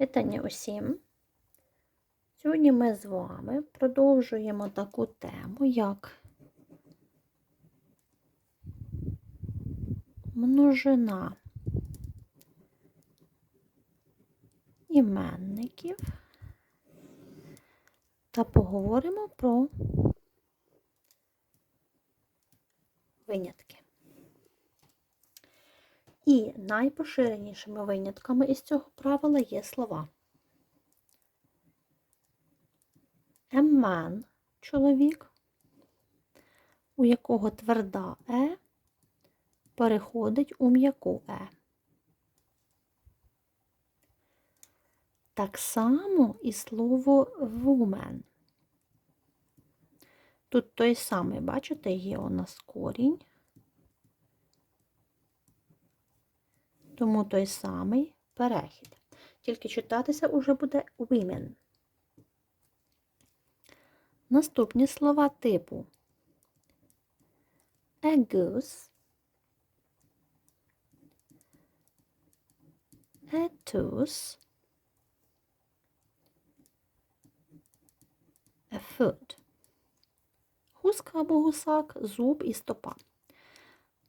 Вітання усім! Сьогодні ми з вами продовжуємо таку тему, як множина іменників та поговоримо про винятки. І найпоширенішими винятками із цього правила є слова. A man – чоловік, у якого тверда е переходить у м'яку е. Так само і слово woman. Тут той самий, бачите, є у нас корінь. Тому той самий перехід. Тільки читатися уже буде women. Наступні слова типу a goose, a tooth, a foot. Гуска або гусак, зуб і стопа.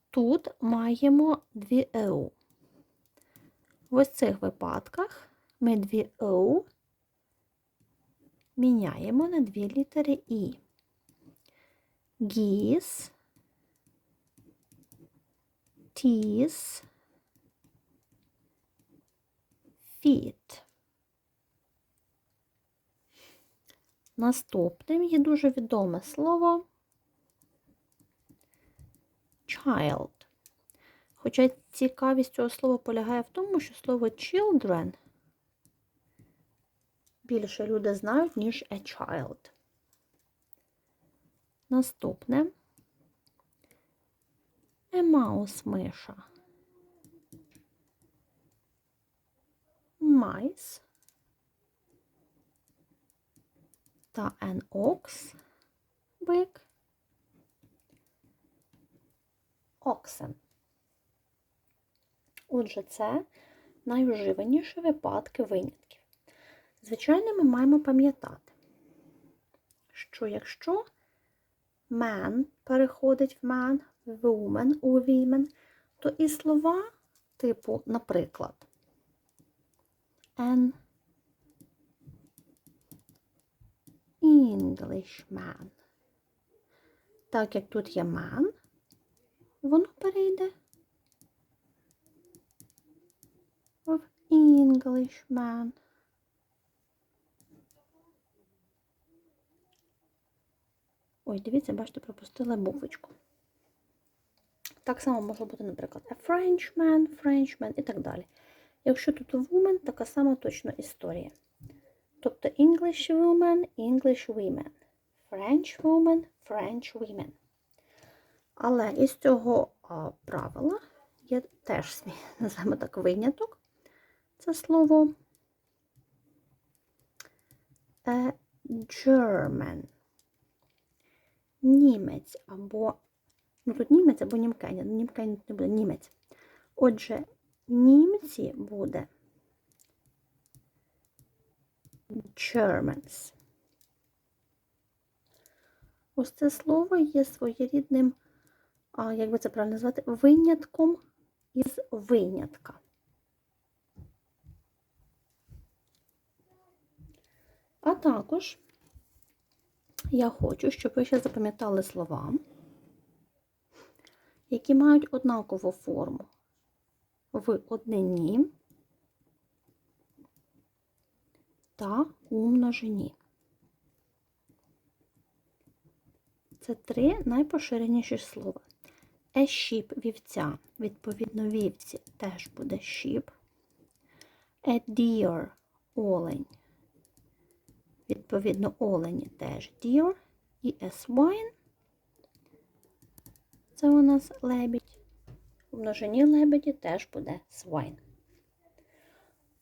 Тут маємо дві еу. В ось цих випадках ми дві «о» міняємо на дві літери І. Гіс, тіс, фіт. Наступним є дуже відоме слово child. Хоча цікавість цього слова полягає в тому, що слово children більше люди знають, ніж a child. Наступне mouse миша. Mice та an ox бик. Oxen. Отже, це найуживаніші випадки винятків. Звичайно, ми маємо пам'ятати, що якщо man переходить в man, woman у women, то і слова типу, наприклад, an Englishman. Так як тут є man, воно перейде в Englishman. Ой, дивіться, бачите, пропустила буквочку. Так само може бути, наприклад, a Frenchman, Frenchman і так далі. Якщо тут woman, така сама точно історія. Тобто English woman, English women, French woman, French women. Але із цього а, правила є теж називаємо так, виняток. Це слово a German. Німець або, ну тут німець або німкеня, німкеня не буде німець. Отже, німці буде Germans. Ось це слово є своєрідним, як би це правильно назвати, винятком із винятка. А також я хочу, щоб ви ще запам'ятали слова, які мають однакову форму в однині та у множині. Це три найпоширеніші слова. Sheep – вівця, відповідно, вівці теж буде sheep. A deer – олень. Відповідно, олені теж deer. І a swine – це у нас лебідь. У множині лебеді теж буде swine.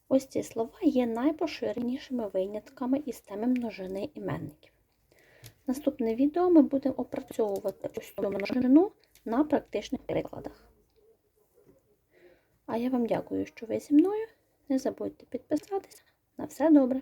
Ось ці слова є найпоширенішими винятками із теми множини іменників. Наступне відео ми будемо опрацьовувати ось цю множину на практичних прикладах. А я вам дякую, що ви зі мною. Не забудьте підписатися На все добре.